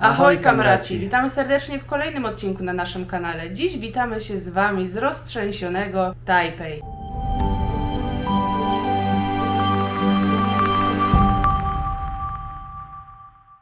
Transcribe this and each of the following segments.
Ahoj kamraci! Witamy serdecznie w kolejnym odcinku na naszym kanale. Dziś witamy się z Wami z roztrzęsionego Tajpej.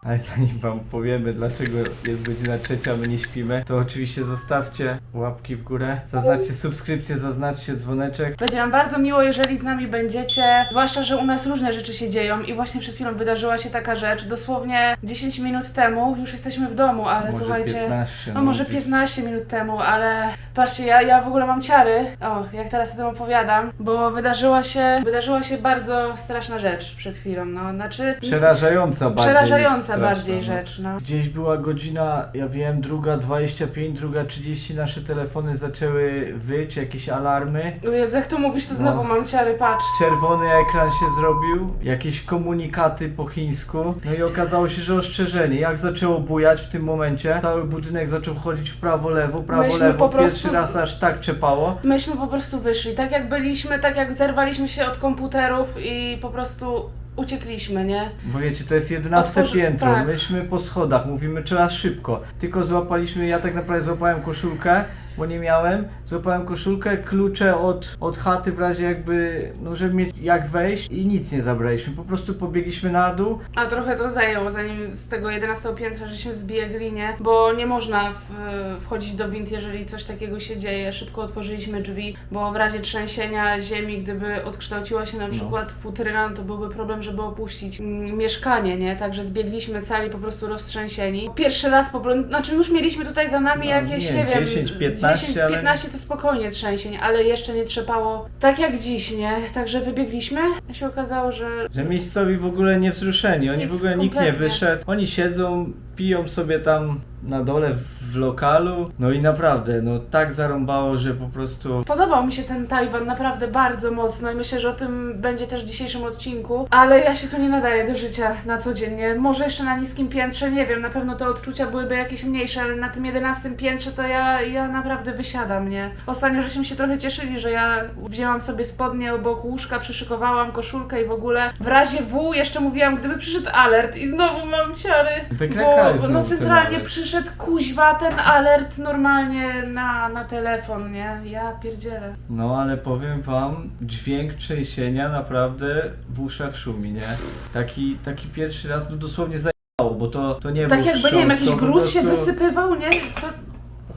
Ale zanim wam powiemy, dlaczego jest godzina trzecia, my nie śpimy, to oczywiście zostawcie łapki w górę, zaznaczcie subskrypcję, zaznaczcie dzwoneczek. Będzie nam bardzo miło, jeżeli z nami będziecie, zwłaszcza, że u nas różne rzeczy się dzieją i właśnie przed chwilą wydarzyła się taka rzecz. Dosłownie 10 minut temu już jesteśmy w domu, ale Może słuchajcie... 15, No może gdzieś. 15 minut temu, ale patrzcie, ja, ja w ogóle mam ciary. O, jak teraz o tym opowiadam, bo wydarzyła się, wydarzyła się bardzo straszna rzecz przed chwilą, no, znaczy... Przerażająca bardziej. Przerażająca niż straszna, bardziej no. rzecz, no. Gdzieś była godzina, ja wiem, druga 25, druga 30, nasze telefony zaczęły wyć, jakieś alarmy. O Jezu, jak to mówisz, to No. znowu mam ciary, patrz. Czerwony ekran się zrobił, jakieś komunikaty po chińsku, no i okazało się, że ostrzeżenie. Jak zaczęło bujać w tym momencie, cały budynek zaczął chodzić w prawo, lewo, prawo, Myśmy lewo. po prostu Pierwszy z- raz aż tak czepało. Myśmy po prostu wyszli, tak jak byliśmy, tak jak zerwaliśmy się od komputerów i po prostu uciekliśmy, nie? Bo wiecie, to jest 11 Otworzy- piętro, tak. myśmy po schodach, mówimy trzeba szybko. Tylko złapaliśmy, ja tak naprawdę złapałem koszulkę, bo nie miałem. Złapałem koszulkę, klucze od, od chaty w razie jakby, no żeby mieć jak wejść i nic nie zabraliśmy. Po prostu pobiegliśmy na dół. A trochę to zajęło, zanim z tego 11 piętra żeśmy zbiegli, nie? Bo nie można w, wchodzić do wind, jeżeli coś takiego się dzieje. Szybko otworzyliśmy drzwi, bo w razie trzęsienia ziemi, gdyby odkształciła się na No. przykład futryna, no to byłby problem, żeby opuścić mm, mieszkanie, nie? Także zbiegliśmy cali po prostu roztrzęsieni. Pierwszy raz po prostu, znaczy już mieliśmy tutaj za nami No, jakieś, nie, nie, wiem, 10, 15, ale- 15 to spokojnie trzęsień, ale jeszcze nie trzepało tak jak dziś, nie? Także wybiegliśmy, a się okazało, że Że miejscowi w ogóle nie wzruszeni, oni Nic, w ogóle nikt nie kompletnie. wyszedł. Oni siedzą, piją sobie tam na dole w, w lokalu. No i naprawdę, no tak zarąbało, że po prostu Podobał mi się ten Tajwan naprawdę bardzo mocno i myślę, że o tym będzie też w dzisiejszym odcinku, ale ja się tu nie nadaję do życia na codziennie. Może jeszcze na niskim piętrze, nie wiem, na pewno te odczucia byłyby jakieś mniejsze, ale na tym 11 piętrze to ja, ja naprawdę wysiadam, nie? Ostatnio żeśmy się trochę cieszyli, że ja wzięłam sobie spodnie obok łóżka, przyszykowałam koszulkę i w ogóle w razie W jeszcze mówiłam, gdyby przyszedł alert i znowu mam ciary, Wykrakałeś bo no znowu ten centralnie alert. przyszedł kuźwa ten alert normalnie na, na telefon, nie? Ja pierdzielę. No ale powiem wam, dźwięk trzęsienia naprawdę w uszach szumi, nie? Taki, taki pierwszy raz, no dosłownie zajechało, bo to, to nie Tak był jakby, nie wiem, wstrząs, jakiś to po gruz się prostu- wysypywał, nie? To...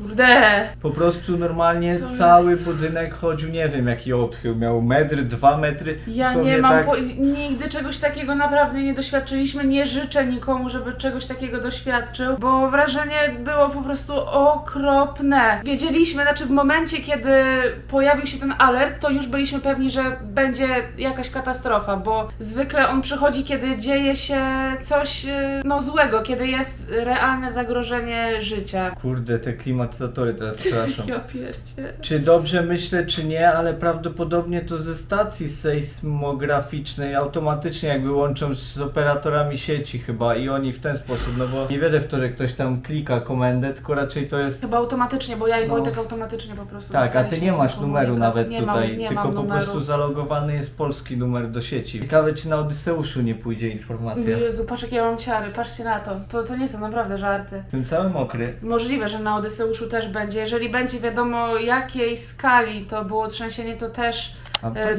Kurde. Po prostu normalnie To cały jest- budynek chodził, nie wiem jaki odchył, miał metr, dwa metry. Ja dosłownie nie mam, tak, po... nigdy czegoś takiego naprawdę nie doświadczyliśmy. Nie życzę nikomu, żeby czegoś takiego doświadczył, bo wrażenie było po prostu okropne. Wiedzieliśmy, znaczy w momencie, kiedy pojawił się ten alert, to już byliśmy pewni, że będzie jakaś katastrofa, bo zwykle on przychodzi, kiedy dzieje się coś e, no złego, kiedy jest realne zagrożenie życia. Kurde, te klimatyzatory teraz straszą. Ja pierdzie. Czy dobrze myślę, czy nie, ale prawdopodobnie to ze stacji sejsmograficznej automatycznie jakby łączą z operatorami sieci chyba i oni w ten sposób, no bo nie wierzę w to, że ktoś tam klika komendę, tylko raczej to jest... Chyba automatycznie, bo ja i No. Wojtek automatycznie po prostu Tak, a ty dostaliśmy nie ten masz numeru komunikat. nawet nie tutaj, mam, nie tylko mam po numeru. prostu zalogowany jest polski numer do sieci. Ciekawe, czy na Odyseuszu nie pójdzie informacja. Jezu, patrz jakie ja mam ciary, patrzcie na to. to. To nie są naprawdę żarty. Jestem cały mokry. Możliwe, że na Odyseuszu też będzie. Jeżeli będzie wiadomo jakiej skali to było trzęsienie, to też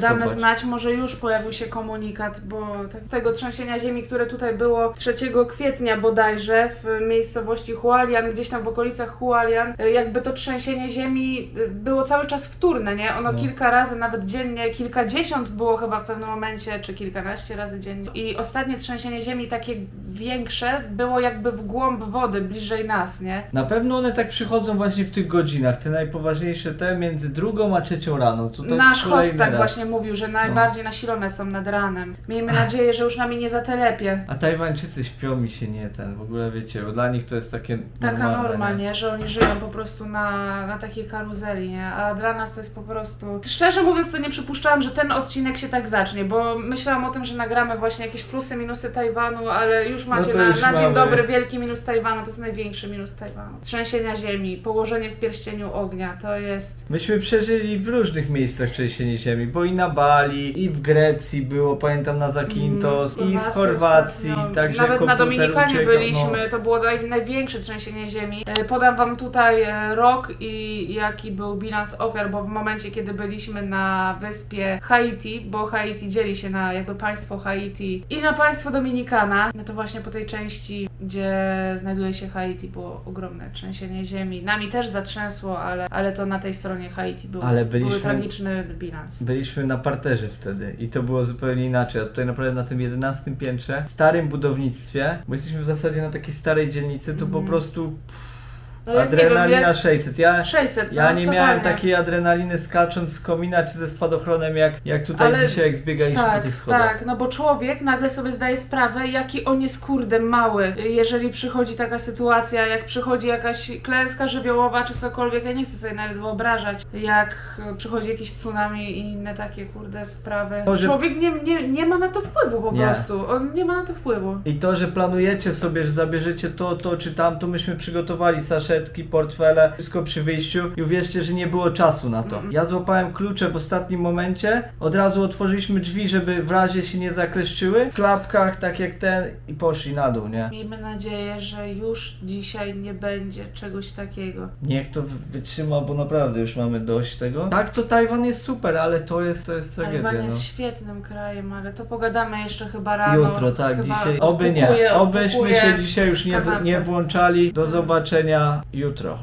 damy zobacz. znać. Może już pojawił się komunikat, bo tak, z tego trzęsienia ziemi, które tutaj było 3 kwietnia bodajże w miejscowości Hualian, gdzieś tam w okolicach Hualian, e, jakby to trzęsienie ziemi e, było cały czas wtórne, nie? Ono No. kilka razy, nawet dziennie, kilkadziesiąt było chyba w pewnym momencie, czy kilkanaście razy dziennie. I ostatnie trzęsienie ziemi, takie większe, było jakby w głąb wody, bliżej nas, nie? Na pewno one tak przychodzą właśnie w tych godzinach, te najpoważniejsze, te między drugą a trzecią rano. To, to Nasz host kolejny tak właśnie mówił, że najbardziej nasilone są nad ranem. Miejmy nadzieję, że już nami nie zatelepie. A Tajwańczycy śpią mi się nie ten, w ogóle wiecie, bo dla nich to jest takie Taka normalne, norma, nie? Że oni żyją po prostu na, na takiej karuzeli, nie? A dla nas to jest po prostu... Szczerze mówiąc, to nie przypuszczałam, że ten odcinek się tak zacznie, bo myślałam o tym, że nagramy właśnie jakieś plusy, minusy Tajwanu, ale już macie No to na, już na dzień mamy. dobry wielki minus Tajwanu, to jest największy minus Tajwanu. Trzęsienia ziemi, położenie w pierścieniu ognia, to jest... Myśmy przeżyli w różnych miejscach trzęsienie ziemi. Bo i na Bali, i w Grecji było, pamiętam na Zakintos, i w Chorwacji ostatnio. także Nawet na komputer Dominikanie uciekał, byliśmy, to było naj, największe trzęsienie ziemi. E, Podam wam tutaj e, rok i jaki był bilans ofiar, bo w momencie, kiedy byliśmy na wyspie Haiti, bo Haiti dzieli się na jakby państwo Haiti i na państwo Dominikana, no to właśnie po tej części, gdzie znajduje się Haiti, było ogromne trzęsienie ziemi. Nami też zatrzęsło, ale, ale to na tej stronie Haiti był, Ale był byliśmy- tragiczny bilans. Byliśmy na parterze wtedy i to było zupełnie inaczej. A tutaj naprawdę na tym 11 piętrze, starym budownictwie, bo jesteśmy w zasadzie na takiej starej dzielnicy, to po Mhm. prostu No ja nie adrenalina wiem, jak... 600. Ja, 600, ja no, nie totalnie. miałem takiej adrenaliny skacząc z komina czy ze spadochronem jak, jak tutaj Ale- dzisiaj jak zbiegaliśmy po Tak, tych schodach. tak, no bo człowiek nagle sobie zdaje sprawę, jaki on jest kurde mały, jeżeli przychodzi taka sytuacja, jak przychodzi jakaś klęska żywiołowa czy cokolwiek, ja nie chcę sobie nawet wyobrażać, jak przychodzi jakieś tsunami i inne takie kurde sprawy. Człowiek nie, nie, nie ma na to wpływu po Nie. prostu, on nie ma na to wpływu. I to, że planujecie sobie, że zabierzecie to, to czy tamto, myśmy przygotowali saszetki, portfele, wszystko przy wyjściu i uwierzcie, że nie było czasu na to. Ja złapałem klucze w ostatnim momencie, od razu otworzyliśmy drzwi, żeby w razie się nie zakleszczyły, w klapkach, tak jak ten i poszli na dół, nie? Miejmy nadzieję, że już dzisiaj nie będzie czegoś takiego. Niech to wytrzyma, bo naprawdę już mamy dość tego. Tak, to Tajwan jest super, ale to jest, to jest tragedia, Tajwan no. jest świetnym krajem, ale to pogadamy jeszcze chyba rano. Jutro, tak, Chyba dzisiaj. Oby nie. odkupuję- Obyśmy odkupuję się dzisiaj już nie, kanapę. nie włączali. Do zobaczenia jutro.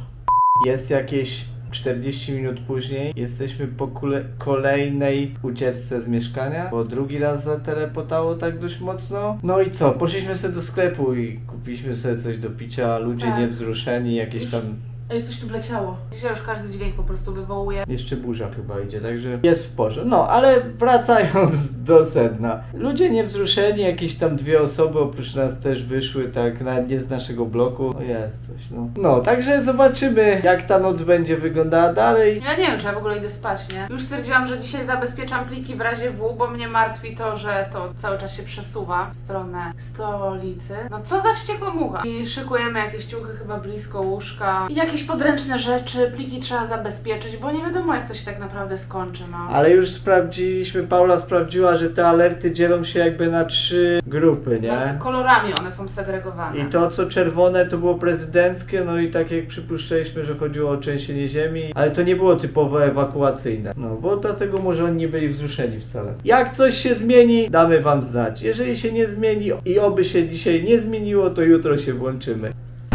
Jest jakieś 40 minut później. Jesteśmy po kole- kolejnej ucieczce z mieszkania, bo drugi raz zatelepotało tak dość mocno. No i co? Poszliśmy sobie do sklepu i kupiliśmy sobie coś do picia. Ludzie Tak. niewzruszeni, jakieś tam Ej, coś tu wleciało. Dzisiaj już każdy dźwięk po prostu wywołuje. Jeszcze burza chyba idzie, także jest w porządku. No, ale wracając do sedna. Ludzie niewzruszeni, jakieś tam dwie osoby oprócz nas też wyszły, tak, nawet nie z naszego bloku. No jest coś, no. No, także zobaczymy, jak ta noc będzie wyglądała dalej. Ja nie wiem, czy ja w ogóle idę spać, nie? Już stwierdziłam, że dzisiaj zabezpieczam pliki w razie W, bo mnie martwi to, że to cały czas się przesuwa w stronę stolicy. No co za wściekła mucha. I szykujemy jakieś ciuchy chyba blisko łóżka. I jakieś podręczne rzeczy, pliki trzeba zabezpieczyć, bo nie wiadomo jak to się tak naprawdę skończy, no. Ale już sprawdziliśmy, Paula sprawdziła, że te alerty dzielą się jakby na trzy grupy, No, nie? kolorami one są segregowane. I to co czerwone to było prezydenckie, no i tak jak przypuszczaliśmy, że chodziło o trzęsienie ziemi, ale to nie było typowo ewakuacyjne. No bo dlatego może oni nie byli wzruszeni wcale. Jak coś się zmieni, damy wam znać. Jeżeli się nie zmieni i oby się dzisiaj nie zmieniło, to jutro się włączymy.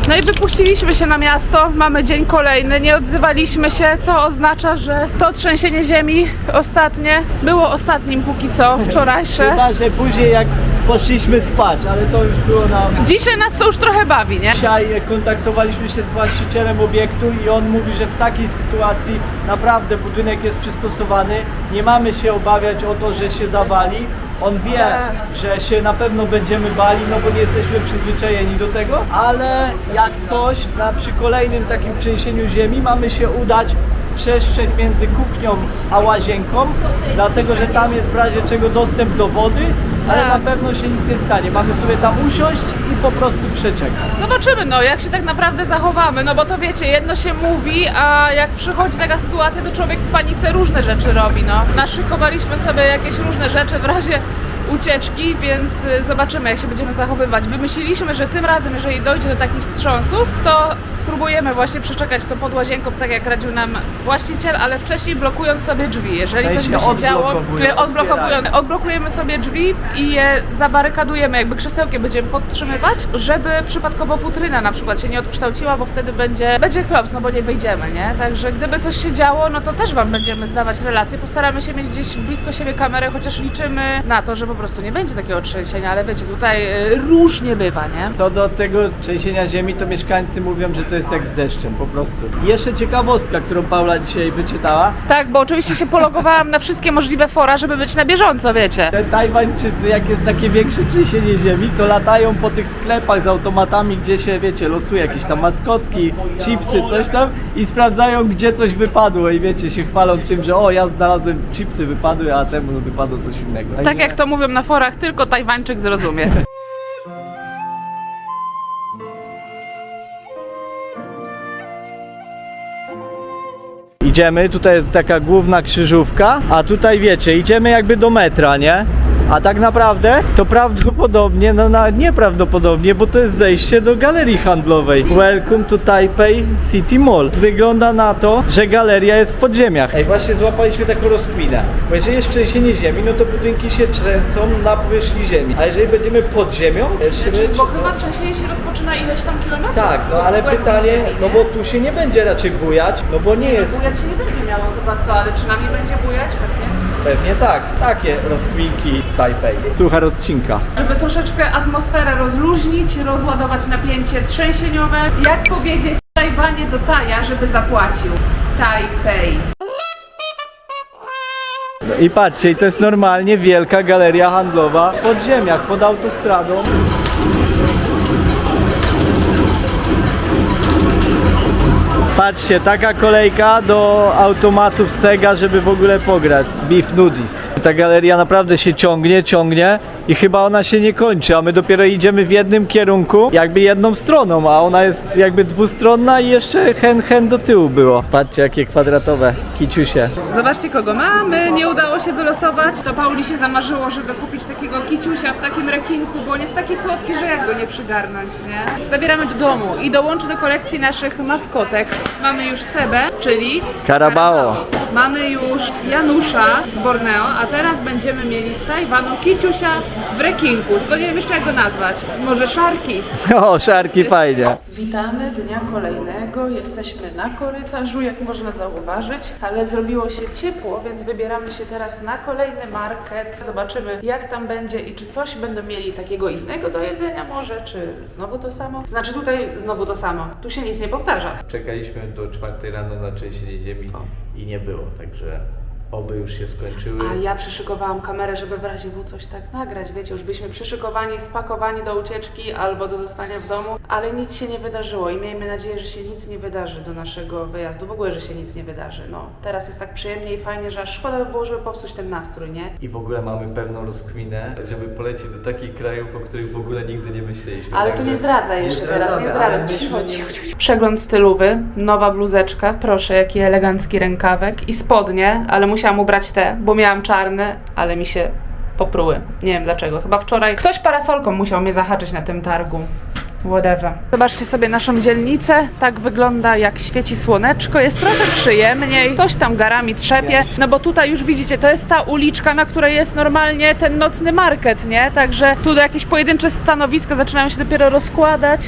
No i wypuściliśmy się na miasto, mamy dzień kolejny, nie odzywaliśmy się, co oznacza, że to trzęsienie ziemi ostatnie było ostatnim póki co, wczorajsze. Chyba, że później jak poszliśmy spać, ale to już było na... Dzisiaj nas to już trochę bawi, nie? Dzisiaj kontaktowaliśmy się z właścicielem obiektu i on mówi, że w takiej sytuacji naprawdę budynek jest przystosowany. Nie mamy się obawiać o to, że się zawali. On wie, że się na pewno będziemy bali, no bo nie jesteśmy przyzwyczajeni do tego, ale jak coś, na przy kolejnym takim trzęsieniu ziemi mamy się udać w przestrzeń między kuchnią a łazienką, dlatego że tam jest w razie czego dostęp do wody, ale Tak. na pewno się nic nie stanie. Mamy sobie tam usiąść po prostu przeczekać. Zobaczymy, no, jak się tak naprawdę zachowamy, no bo to wiecie, jedno się mówi, a jak przychodzi taka sytuacja, to człowiek w panice różne rzeczy robi, no. Naszykowaliśmy sobie jakieś różne rzeczy w razie ucieczki, więc y, zobaczymy, jak się będziemy zachowywać. Wymyśliliśmy, że tym razem, jeżeli dojdzie do takich wstrząsów, to spróbujemy właśnie przeczekać to pod łazienką, tak jak radził nam właściciel, ale wcześniej blokując sobie drzwi. Jeżeli coś by się działo, y, otwierają. odblokujemy sobie drzwi i je zabarykadujemy, jakby krzesełkiem będziemy podtrzymywać, żeby przypadkowo futryna na przykład się nie odkształciła, bo wtedy będzie, będzie klops, no bo nie wyjdziemy, nie? Także gdyby coś się działo, no to też Wam będziemy zdawać relacje. Postaramy się mieć gdzieś blisko siebie kamerę, chociaż liczymy na to, że po prostu nie będzie takiego trzęsienia, ale wiecie, tutaj y, różnie bywa, nie? Co do tego trzęsienia ziemi, to mieszkańcy mówią, że to jest jak z deszczem, po prostu. I jeszcze ciekawostka, którą Paula dzisiaj wyczytała. Tak, bo oczywiście się pologowałam na wszystkie możliwe fora, żeby być na bieżąco, wiecie. Te Tajwańczycy, jak jest takie większe trzęsienie ziemi, to latają po tych sklepach z automatami, gdzie się, wiecie, losuje jakieś tam maskotki, chipsy, coś tam i sprawdzają, gdzie coś wypadło i wiecie, się chwalą tym, że o, ja znalazłem chipsy, wypadły, a temu wypadło coś innego. Tak jak to mówią na forach, tylko Tajwańczyk zrozumie. Idziemy, tutaj jest taka główna krzyżówka, a tutaj wiecie, idziemy jakby do metra, nie? A tak naprawdę to prawdopodobnie, no nawet nieprawdopodobnie, bo to jest zejście do galerii handlowej. Welcome to Taipei City Mall. Wygląda na to, że galeria jest w podziemiach. Ej, właśnie złapaliśmy taką rozkminę. Bo jeżeli jest trzęsienie ziemi, no to budynki się trzęsą na powierzchni ziemi. A jeżeli będziemy pod ziemią, jeszcze Znaczy, bo chyba trzęsienie się rozpoczyna ileś tam kilometrów. tak, no ale w głębi pytanie, ziemi, no nie? bo tu się nie będzie raczej bujać, no bo nie jest... Bujać się nie będzie miało chyba co, ale czy nami będzie bujać? Pewnie. Pewnie tak, takie rozkminki z Taipei. Słuchaj odcinka. Żeby troszeczkę atmosferę rozluźnić, rozładować napięcie trzęsieniowe. Jak powiedzieć Tajwanie do Taja, żeby zapłacił? Tajpej. No i patrzcie, i to jest normalnie wielka galeria handlowa w podziemiach, pod autostradą. Patrzcie, taka kolejka do automatów Sega, żeby w ogóle pograć. Beef Nudis. Ta galeria naprawdę się ciągnie, ciągnie i chyba ona się nie kończy, a my dopiero idziemy w jednym kierunku, jakby jedną stroną, a ona jest jakby dwustronna i jeszcze hen hen do tyłu było. Patrzcie, jakie kwadratowe kiciusie. Zobaczcie kogo mamy, nie udało się wylosować. To Pauli się zamarzyło, żeby kupić takiego kiciusia w takim rekinku, bo on jest taki słodki, że jak go nie przygarnąć, nie? Zabieramy do domu i dołączy do kolekcji naszych maskotek. Mamy już Sebę, czyli Carabao. Mamy już Janusza z Borneo, a teraz będziemy mieli z Tajwanu kiciusia w rekinku. Tylko nie wiem jeszcze jak go nazwać. Może szarki. O, szarki fajnie. Witamy dnia kolejnego. Jesteśmy na korytarzu, jak można zauważyć, ale zrobiło się ciepło, więc wybieramy się teraz na kolejny market. Zobaczymy, jak tam będzie i czy coś będą mieli takiego innego do jedzenia, może, czy znowu to samo. Znaczy, tutaj znowu to samo. Tu się nic nie powtarza. Czekaliśmy do czwartej rano na trzęsienie ziemi i nie było, także oby już się skończyły. A ja przyszykowałam kamerę, żeby w razie W coś tak nagrać. Wiecie, już byliśmy przyszykowani, spakowani do ucieczki albo do zostania w domu, ale nic się nie wydarzyło i miejmy nadzieję, że się nic nie wydarzy do naszego wyjazdu. W ogóle, że się nic nie wydarzy. No, teraz jest tak przyjemnie i fajnie, że aż szkoda by było, żeby popsuć ten nastrój, nie? I w ogóle mamy pewną rozkminę, żeby polecieć do takich krajów, o których w ogóle nigdy nie myśleliśmy. Ale to Także- nie zdradza jeszcze Nie teraz, nie zdradzam. Cicho, cicho, cicho. Przegląd stylowy, nowa bluzeczka, proszę, jaki elegancki rękawek i spodnie, ale musiałam ubrać te, bo miałam czarne, ale mi się popruły. Nie wiem dlaczego. Chyba wczoraj ktoś parasolką musiał mnie zahaczyć na tym targu. Whatever. Zobaczcie sobie naszą dzielnicę. Tak wygląda, jak świeci słoneczko. Jest trochę przyjemniej. Ktoś tam garami trzepie. No bo tutaj już widzicie, to jest ta uliczka, na której jest normalnie ten nocny market, nie? Także tu jakieś pojedyncze stanowiska zaczynają się dopiero rozkładać.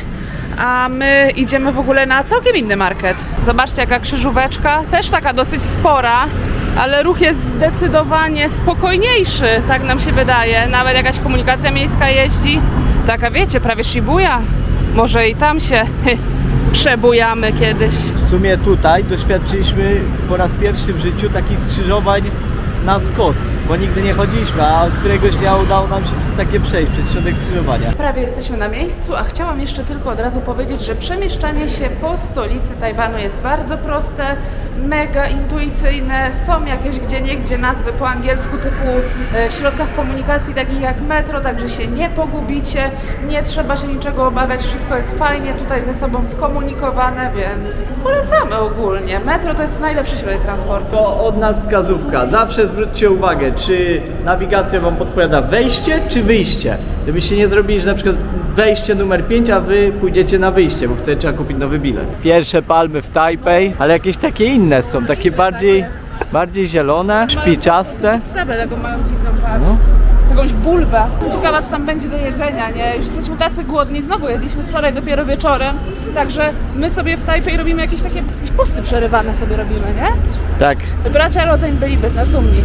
A my idziemy w ogóle na całkiem inny market. Zobaczcie, jaka krzyżóweczka. Też taka dosyć spora, ale ruch jest zdecydowanie spokojniejszy, tak nam się wydaje. Nawet jakaś komunikacja miejska jeździ. Taka wiecie, prawie Shibuya. Może i tam się przebujamy kiedyś. W sumie tutaj doświadczyliśmy po raz pierwszy w życiu takich skrzyżowań na skos, bo nigdy nie chodziliśmy, a od któregoś dnia udało nam się przez takie przejść, przez środek skrzyżowania. Prawie jesteśmy na miejscu, a chciałam jeszcze tylko od razu powiedzieć, że przemieszczanie się po stolicy Tajwanu jest bardzo proste, mega intuicyjne. Są jakieś gdzie niegdzie nazwy po angielsku typu e, w środkach komunikacji takich jak metro, także się nie pogubicie, nie trzeba się niczego obawiać, wszystko jest fajnie tutaj ze sobą skomunikowane, więc polecamy ogólnie. Metro to jest najlepszy środek transportu. To od nas wskazówka. Zawsze zwróćcie uwagę, czy nawigacja Wam podpowiada wejście czy wyjście. Żebyście nie zrobili, że na przykład wejście numer 5, a Wy pójdziecie na wyjście, bo wtedy trzeba kupić nowy bilet. Pierwsze palmy w Tajpej, ale jakieś takie inne są, takie bardziej, bardziej zielone, szpiczaste. Stable taką mają dziwną. No. Jakąś bulwę. Ciekawa, co tam będzie do jedzenia, nie? Już jesteśmy tacy głodni. Znowu jedliśmy wczoraj dopiero wieczorem. Także my sobie w Tajpej robimy jakieś takie jakieś posty przerywane sobie robimy, nie? Tak. Bracia rodzeń byli bez nas dumni.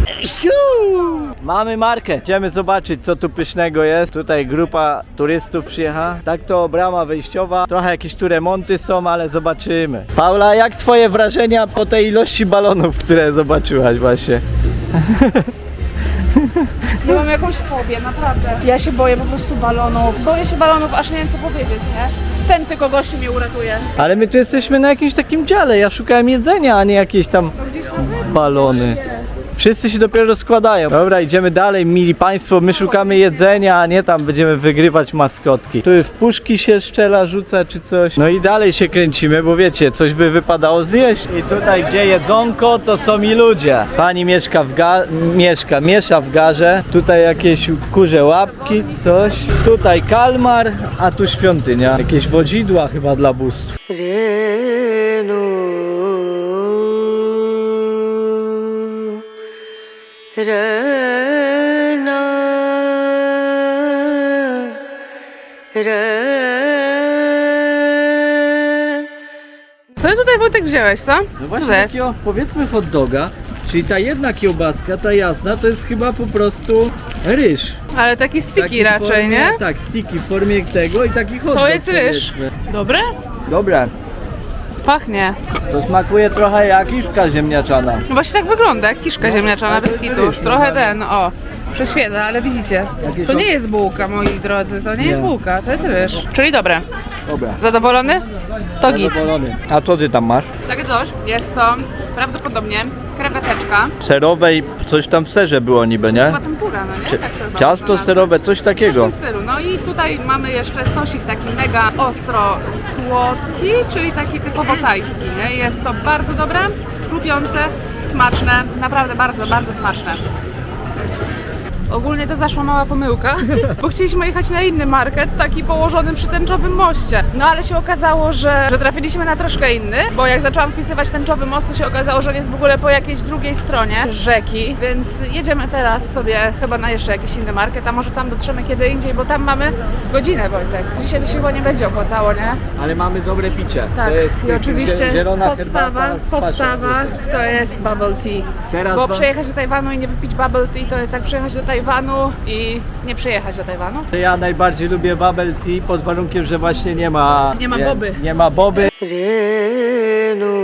Mamy markę. Idziemy zobaczyć, co tu pysznego jest. Tutaj grupa turystów przyjechała. Tak to brama wejściowa. Trochę jakieś tu remonty są, ale zobaczymy. Paula, jak twoje wrażenia po tej ilości balonów, które zobaczyłaś właśnie? Ja mam jakąś fobię, naprawdę. Ja się boję po prostu balonów. Boję się balonów, aż nie wiem co powiedzieć, nie? Ten tylko gościu mnie uratuje. Ale my tu jesteśmy na jakimś takim dziale. Ja szukałem jedzenia, a nie jakieś tam No gdzieś na zewnątrz balony. Wszyscy się dopiero rozkładają. Dobra, idziemy dalej, mili państwo. My szukamy jedzenia, a nie tam będziemy wygrywać maskotki. Tu w puszki się szczela, rzuca czy coś. No i dalej się kręcimy, bo wiecie, coś by wypadało zjeść. I tutaj, gdzie jedzonko, to są i ludzie. Pani mieszka w ga... mieszka, miesza w garze. Tutaj jakieś kurze łapki, coś. Tutaj kalmar, a tu świątynia. Jakieś wodzidła chyba dla bóstw. Renu Rena Re Co ty tutaj Wojtek wziąłeś, co? No Co właśnie to jest? takiego, powiedzmy hot doga, czyli ta jedna kiełbaska, ta jasna, to jest chyba po prostu ryż. Ale taki sticky Taki w raczej, formie, nie? Tak, sticky w formie tego i taki hot To dog, jest ryż. powiedzmy. Dobre? Dobre, Pachnie. to smakuje trochę jak kiszka ziemniaczana. No Właśnie tak wygląda, jak kiszka ziemniaczana ale bez jest kitu. Trochę no. ten, o. Prześwietla, ale widzicie, to nie jest bułka, moi drodzy, to nie, jest Nie. bułka, to jest ryż. Czyli dobre. Dobra. Zadowolony? To git. Zadowolony. A co ty tam masz? Takie coś, jest to prawdopodobnie kreweteczka. Serowe i coś tam w serze było niby, nie? Tempura, no nie? Cie- Tak to chyba Ciasto można serowe, coś takiego. W tym stylu. No i tutaj mamy jeszcze sosik taki mega ostro słodki, czyli taki typowo tajski, nie? Jest to bardzo dobre, chrupiące, smaczne, naprawdę bardzo, bardzo smaczne. Ogólnie to zaszła mała pomyłka, bo chcieliśmy jechać na inny market, taki położony przy tęczowym moście. No ale się okazało, że, że trafiliśmy na troszkę inny, bo jak zaczęłam wpisywać tęczowy most, to się okazało, że on jest w ogóle po jakiejś drugiej stronie rzeki, więc jedziemy teraz sobie chyba na jeszcze jakiś inny market, a może tam dotrzemy kiedy indziej, bo tam mamy godzinę, Wojtek. Dzisiaj to się chyba nie będzie opłacało, nie? Ale mamy dobre picie. Tak, To jest i oczywiście zielona podstawa, herbata podstawa to jest bubble tea. Teraz Bo wam- przyjechać do Tajwanu i nie wypić bubble tea to jest jak przyjechać do Tajwanu i nie przyjechać do Tajwanu. Ja najbardziej lubię bubble tea pod warunkiem, że właśnie nie ma... Nie ma boby. Nie ma boby. Renu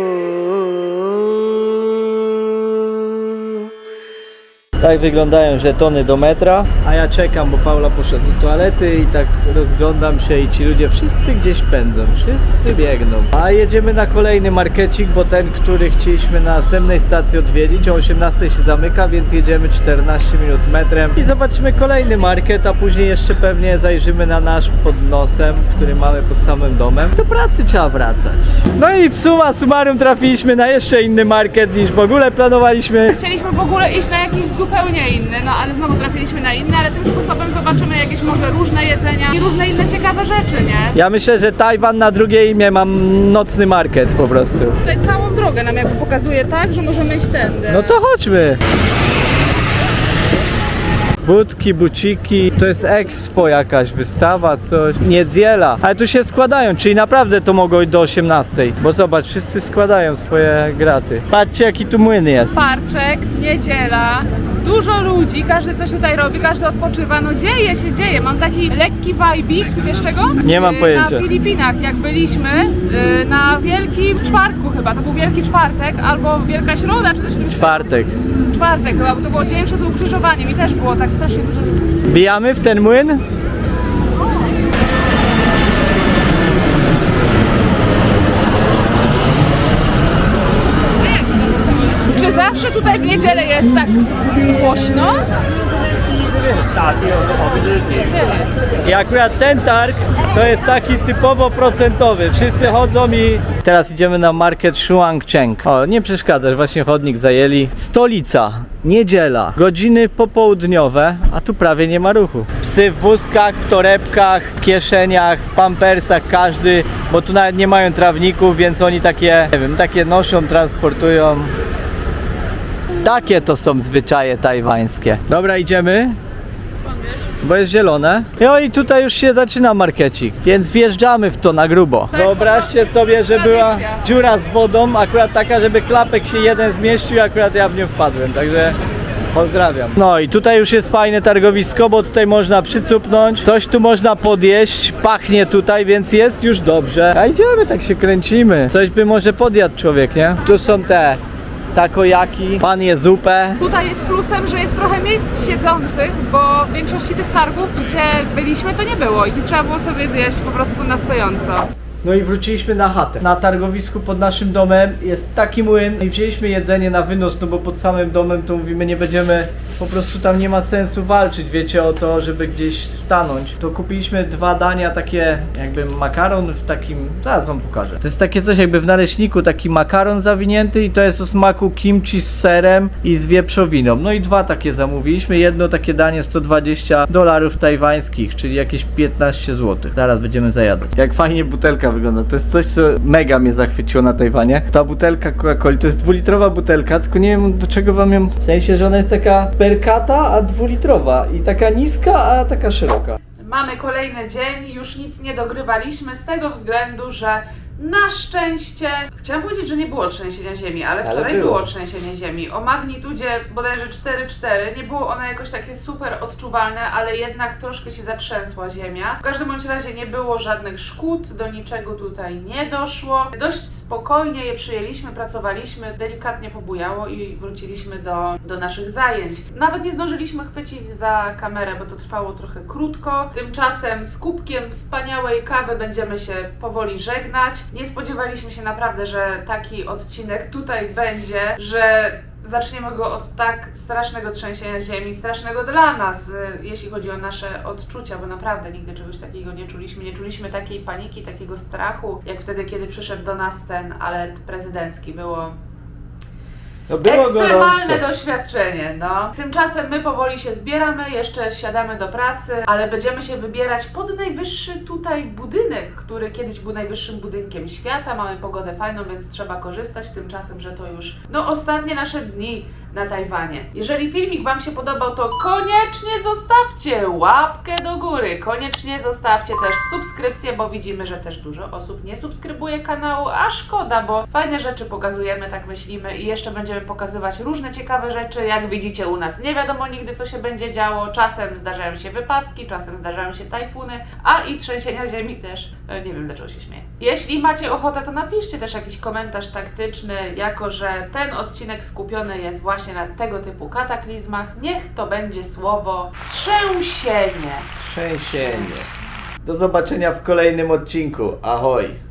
Tak wyglądają żetony do metra, a ja czekam, bo Paula poszedł do toalety i tak rozglądam się i ci ludzie wszyscy gdzieś pędzą, wszyscy biegną. A jedziemy na kolejny markecik, bo ten, który chcieliśmy na następnej stacji odwiedzić, o 18 się zamyka, więc jedziemy 14 minut metrem i zobaczymy kolejny market, a później jeszcze pewnie zajrzymy na nasz pod nosem, który mamy pod samym domem. Do pracy trzeba wracać. No i w summa summarum trafiliśmy na jeszcze inny market niż w ogóle planowaliśmy. Chcieliśmy w ogóle iść na jakiś zupełnie inny, no ale znowu trafiliśmy na inny, ale tym sposobem zobaczymy jakieś może różne jedzenia i różne inne ciekawe rzeczy, nie? Ja myślę, że Tajwan na drugie imię mam nocny market po prostu. Tutaj całą drogę nam jakby pokazuje tak, że możemy iść tędy. No to chodźmy. Budki, buciki, to jest expo jakaś, wystawa, coś, niedziela. Ale tu się składają, czyli naprawdę to mogło iść do 18. Bo zobacz, wszyscy składają swoje graty. Patrzcie jaki tu młyn jest. Parczek, niedziela, dużo ludzi, każdy coś tutaj robi, każdy odpoczywa, no dzieje się, dzieje. Mam taki lekki vibik, wiesz czego? Nie mam Y, pojęcia. Na Filipinach, jak byliśmy y, na Wielkim Czwartku chyba, to był Wielki Czwartek, albo Wielka Środa, czy coś stylu. Czwartek. Czwartek chyba, bo to było dzień przed ukrzyżowaniem i też było tak strasznie dużo ludzi. Bijamy w ten młyn? Niedzielę jest tak głośno? I akurat ten targ to jest taki typowo procentowy. Wszyscy chodzą i... Teraz idziemy na market Shuangcheng. O, nie przeszkadzasz, właśnie chodnik zajęli. Stolica, niedziela, godziny popołudniowe, a tu prawie nie ma ruchu. Psy w wózkach, w torebkach, w kieszeniach, w pampersach, każdy, bo tu nawet nie mają trawników, więc oni takie, nie wiem, takie noszą, transportują. Takie to są zwyczaje tajwańskie. Dobra, idziemy bo jest zielone. No i tutaj już się zaczyna markecik, więc wjeżdżamy w to na grubo. Wyobraźcie sobie, że była dziura z wodą, akurat taka, żeby klapek się jeden zmieścił, akurat ja w nią wpadłem, także pozdrawiam. No i tutaj już jest fajne targowisko, bo tutaj można przycupnąć, coś tu można podjeść, pachnie tutaj, więc jest już dobrze. A idziemy, tak się kręcimy. Coś by może podjadł człowiek, nie? Tu są te takojaki, pan je zupę, Tutaj jest plusem, że jest trochę miejsc siedzących, bo w większości tych targów, gdzie byliśmy, to nie było i trzeba było sobie zjeść po prostu na stojąco. No i wróciliśmy na chatę. Na targowisku pod naszym domem jest taki młyn i wzięliśmy jedzenie na wynos, no bo pod samym domem to mówimy nie będziemy, po prostu tam nie ma sensu walczyć, wiecie, o to, żeby gdzieś stanąć. To kupiliśmy dwa dania, takie jakby makaron w takim, zaraz wam pokażę. To jest takie coś jakby w naleśniku, taki makaron zawinięty i to jest o smaku kimchi z serem i z wieprzowiną. No i dwa takie zamówiliśmy, jedno takie danie 120 dolarów tajwańskich, czyli jakieś 15 zł. Zaraz będziemy zajadać. Jak fajnie butelka wygląda, to jest coś, co mega mnie zachwyciło na Tajwanie. Ta butelka Coca-Coli to jest dwulitrowa butelka, tylko nie wiem do czego wam ją... W sensie, że ona jest taka perkata, a dwulitrowa i taka niska, a taka szeroka. Mamy kolejny dzień, już nic nie dogrywaliśmy z tego względu, że na szczęście, chciałam powiedzieć, że nie było trzęsienia ziemi, ale wczoraj było. było. trzęsienie ziemi o magnitudzie bodajże 4,4. Nie było ono jakoś takie super odczuwalne, ale jednak troszkę się zatrzęsła ziemia. W każdym bądź razie nie było żadnych szkód, do niczego tutaj nie doszło. Dość spokojnie je przyjęliśmy, pracowaliśmy, delikatnie pobujało i wróciliśmy do, do naszych zajęć. Nawet nie zdążyliśmy chwycić za kamerę, bo to trwało trochę krótko. Tymczasem z kubkiem wspaniałej kawy będziemy się powoli żegnać. Nie spodziewaliśmy się naprawdę, że taki odcinek tutaj będzie, że zaczniemy go od tak strasznego trzęsienia ziemi, strasznego dla nas, y, jeśli chodzi o nasze odczucia, bo naprawdę nigdy czegoś takiego nie czuliśmy. Nie czuliśmy takiej paniki, takiego strachu, jak wtedy, kiedy przyszedł do nas ten alert prezydencki. Było No było Ekstremalne doświadczenie, no. Tymczasem my powoli się zbieramy, jeszcze siadamy do pracy, ale będziemy się wybierać pod najwyższy tutaj budynek, który kiedyś był najwyższym budynkiem świata. Mamy pogodę fajną, więc trzeba korzystać. Tymczasem, że to już, no, ostatnie nasze dni na Tajwanie. Jeżeli filmik Wam się podobał, to koniecznie zostawcie łapkę do góry. Koniecznie zostawcie też subskrypcję, bo widzimy, że też dużo osób nie subskrybuje kanału, a szkoda, bo fajne rzeczy pokazujemy, tak myślimy i jeszcze będziemy pokazywać różne ciekawe rzeczy. Jak widzicie u nas nie wiadomo nigdy co się będzie działo. Czasem zdarzają się wypadki, czasem zdarzają się tajfuny, a i trzęsienia ziemi też. Nie wiem dlaczego się śmieję. Jeśli macie ochotę, to napiszcie też jakiś komentarz taktyczny, jako że ten odcinek skupiony jest właśnie na tego typu kataklizmach. Niech to będzie słowo trzęsienie. Trzęsienie. Do zobaczenia w kolejnym odcinku. Ahoj!